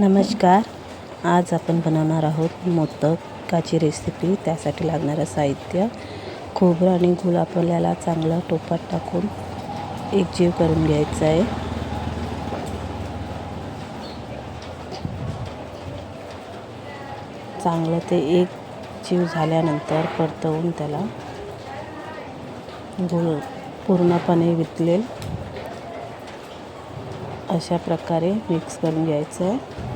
नमस्कार. आज आपण बनवणार आहोत मोदकाची रेसिपी त्यासाठी लागणारं साहित्य. खोबरं आणि गुळ आपल्याला चांगलं टोपात टाकून एकजीव करून घ्यायचं आहे. चांगलं ते एक जीव झाल्यानंतर परतवून त्याला गूळ पूर्णपणे वितलेल. अशा प्रकारे मिक्स करून घ्यायचं आहे.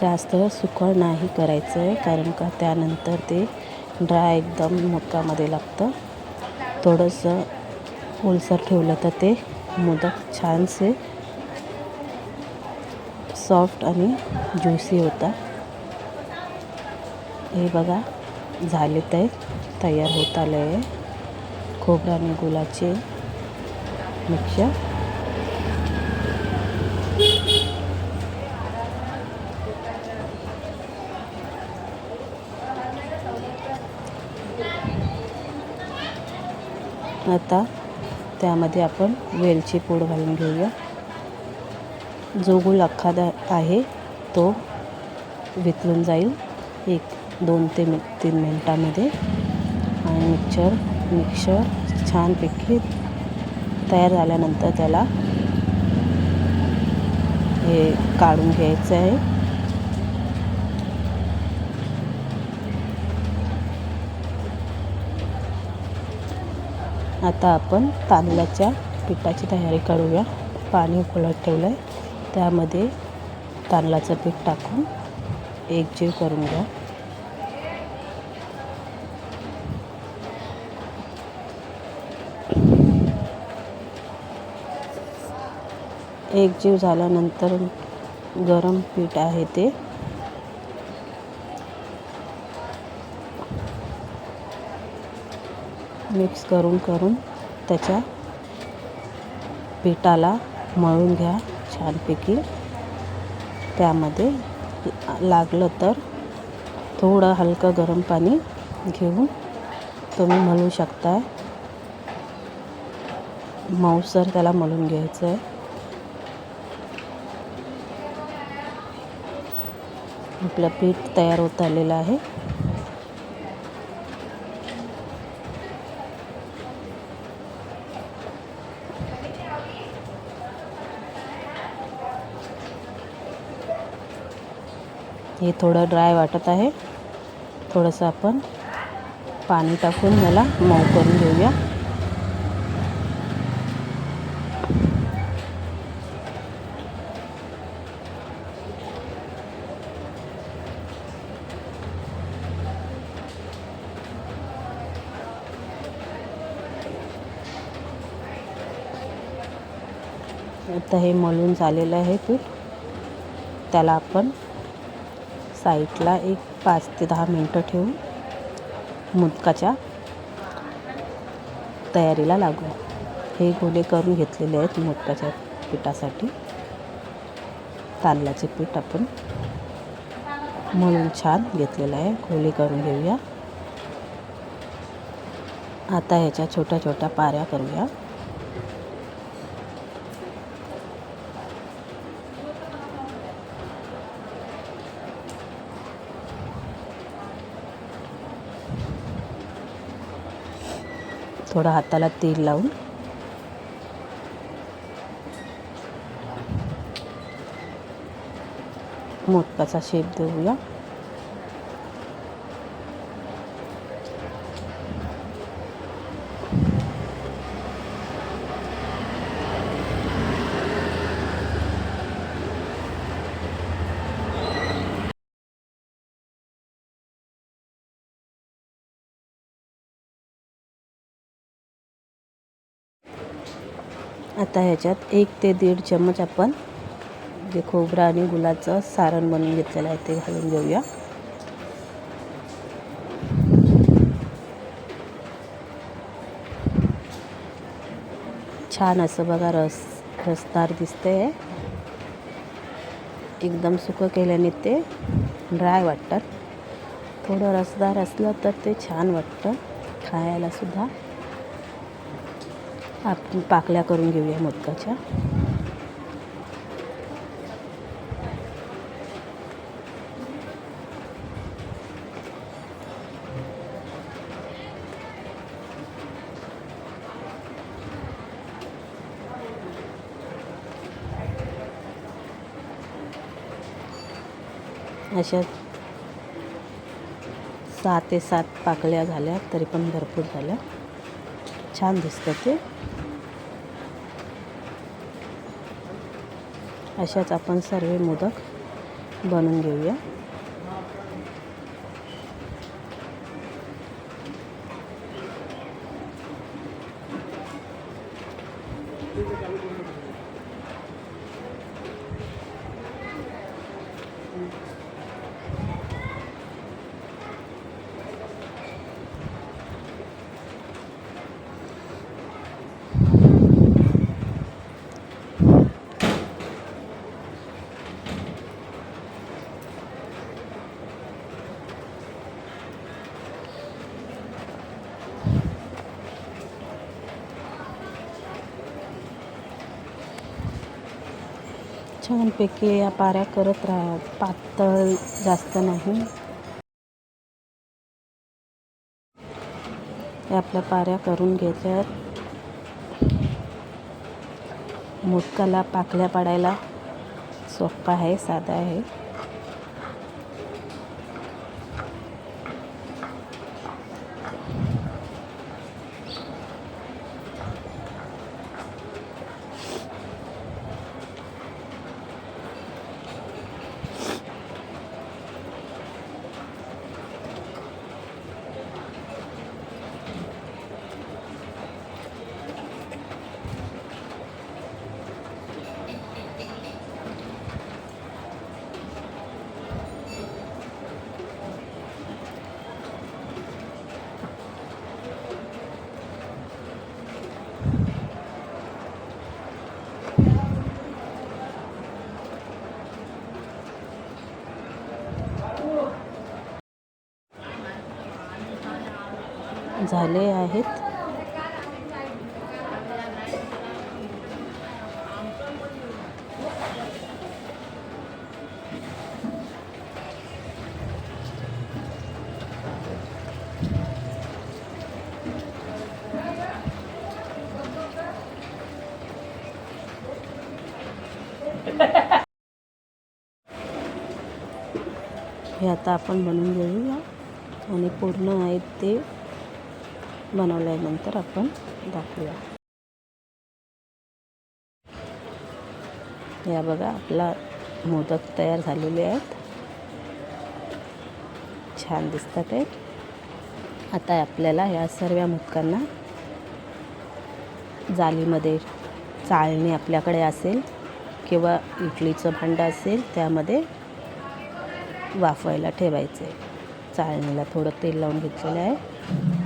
जास्त सुकळ नाही करायचं आहे कारण का त्यानंतर ते ड्राय एकदम मोदकामध्ये लागतं. थोडंसं ओलसर ठेवलं तर ते मोदक छानसे सॉफ्ट आणि ज्युसी होता हे बघा झाले ते तयार होत आले आहे खोबरा आणि गुलाचे मिक्सर आता त्यामध्ये आपण वेलची पूड घालून घेऊया. जो गुळ अख्खा आहे तो वितळून जाईल एक दोन ते मि तीन मिनटामध्ये. आणि मिक्सर मिक्सर छानपैकी तयार झाल्यानंतर त्याला हे काढून घ्यायचं आहे. आता आपण तांदळाच्या पिठाची तयारी करूया. पाणी उकळत ठेवलं आहे त्यामध्ये तांदळाचं पीठ टाकून एकजीव करून घ्या. एकजीव झाल्यानंतर गरम पीठ आहे ते. मिक्स करून करून त्याच्या पिठाला मळून घ्या छानपैकी. त्यामध्ये लागलं तर थोडं हलकं गरम पाणी घेऊन तुम्ही मळू शकता मऊसर त्याला मळून घ्यायचं आहे आपलं पीठ तयार होत आलेलं आहे. हे थोडं ड्राय वाटत आहे. थोडंसं आपण पाणी टाकून याला मऊ करून घेऊया. आता हे मळून झालेलं आहे पीठ. त्याला आपण साईडला एक पाच ते दहा मिनटं ठेवून मोदकाच्या तयारीला लागू. हे गोले करून घेतलेले आहेत मोदकाच्या पिठासाठी. तांदळाचे पीठ आपण मळून छान घेतलेलं आहे. गोले करून घेऊया. आता ह्याच्या छोट्या छोट्या पाऱ्या करूया. थोडं हाताला तेल लावून. मोदकाचा शेप देऊया. आता ह्याच्यात एक ते दीड चम्मच आपण जे खोबरं आणि गुलाचं सारण बनवून घेतलेलं आहे ते घालून घेऊया. छान असं बघा रस रसदार दिसते आहे एकदम सुकं केल्याने ते ड्राय वाटतात थोडं रसदार असलं तर ते छान वाटतं. खायला सुद्धा. आपण पाकल्या करून घेऊया मोदकाच्या अशा सहा ते सात पाकळ्या झाल्या तरी पण भरपूर झाल्या. छान दिसतं ते. अशाच आपण सर्व मोदक बनवून घेऊया. छानपैकी या पाऱ्या करत राहा. पातळ जास्त नाही. या आपल्या पाऱ्या करून घेतल्यात मोदकाला पाकल्या पाडायला सोपा आहे साधा आहे. झाले आहेत. हे आता आपण बनवून घेऊया. आणि पूर्ण आहेत ते. बनवल्यानंतर आपण दाखवूया. या बघा आपला मोदक तयार झालेले आहेत. छान दिसतात आहेत आता आपल्याला या सर्व मोदकांना जालीमध्ये चाळणी आपल्याकडे असेल किंवा इडलीचं भांडं असेल त्यामध्ये वाफवायला ठेवायचे चाळणीला थोडं तेल लावून घेतलेलं आहे.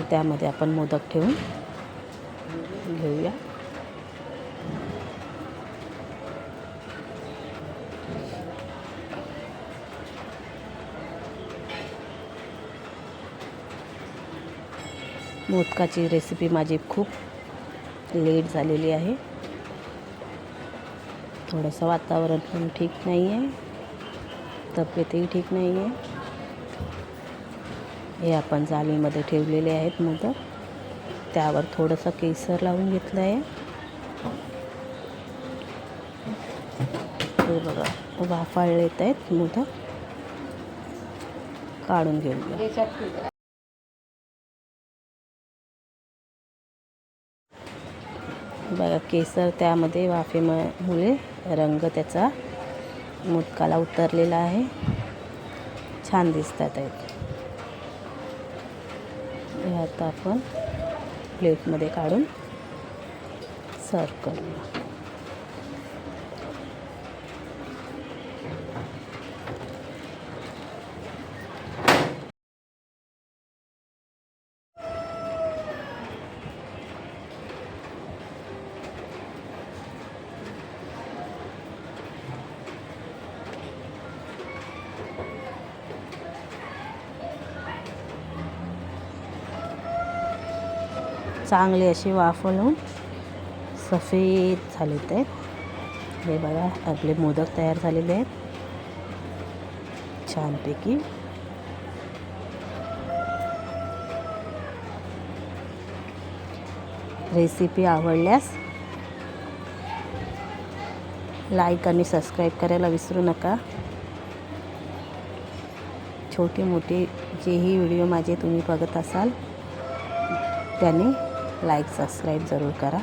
त्यामध्ये आपण मोदक ठेवून घेऊया. मोदकाची रेसिपी माझी खूप लेट झालेली आहे. थोडंसं वातावरण पण ठीक नाही आहे तब्येतही ठीक नाही आहे हे आपण जाळीमध्ये ठेवलेले आहेत मोदक त्यावर थोडंसं केसर लावून घेतलं आहे हे बघा वाफाळले येत आहेत मोदक काढून घेऊया. बघा केसर त्यामध्ये वाफेमुळे रंग त्याचा मोदकाला उतरलेला आहे. छान दिसतात आहेत. हे आता आपण प्लेटमध्ये काढून सर्व करूया. चांगली अशी वाफ होऊन सफेद झालेत आहेत हे बघा आपले मोदक तयार झालेले आहेत. छानपैकी. रेसिपी आवडल्यास लाईक आणि सबस्क्राईब करायला विसरू नका. छोटे मोठे जेही व्हिडिओ माझे तुम्ही बघत असाल त्याने लाईक सबस्क्राईब जरूर करा.